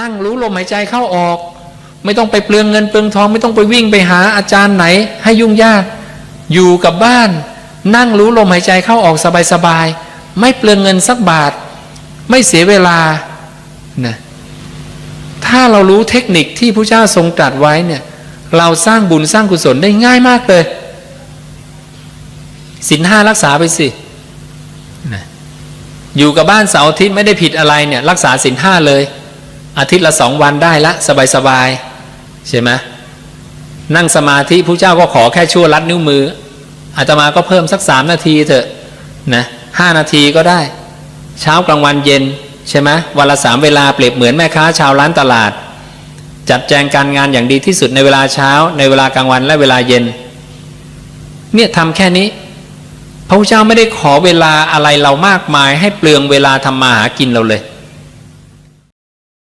นั่งรู้ลมหายใจเข้าออก ไม่ต้องไปเปลืองเงินเปลืองทอง ไม่ต้องไปวิ่งไปหาอาจารย์ไหน ให้ยุ่งยาก อยู่กับบ้าน นั่งรู้ลมหายใจเข้าออกสบายๆไม่เปลืองเงินสักบาท ไม่เสียเวลานะถ้าเรารู้เทคนิคที่พระเจ้าทรงตรัสไว้เนี่ย เราสร้างบุญสร้างกุศลได้ง่ายมากเลยสินห้ารักษาไปสินะอยู่กับบ้านเสาร์อาทิตย์ไม่ได้ผิดอะไรเนี่ย รักษาสินห้าเลย อาทิตย์ละสองวันได้ละ สบายๆใช่ไหมนั่งสมาธิผู้เจ้าก็ขอแค่ชั่วลัดนิ้วมืออาตมาก็เพิ่มสักสามนาทีเถอะนะห้านาทีก็ได้ เช้ากลางวันเย็นใช่ไหมวันละสามเวลาเปรียบเหมือนแม่ค้าชาวร้านตลาด จัดแจงการงานอย่างดีที่สุดในเวลาเช้า ในเวลากลางวันและเวลาเย็น เนี่ยทำแค่นี้ พระพุทธเจ้าไม่ได้ขอเวลาอะไรเรามากมาย ให้เปลืองเวลาทำมาหากินเราเลย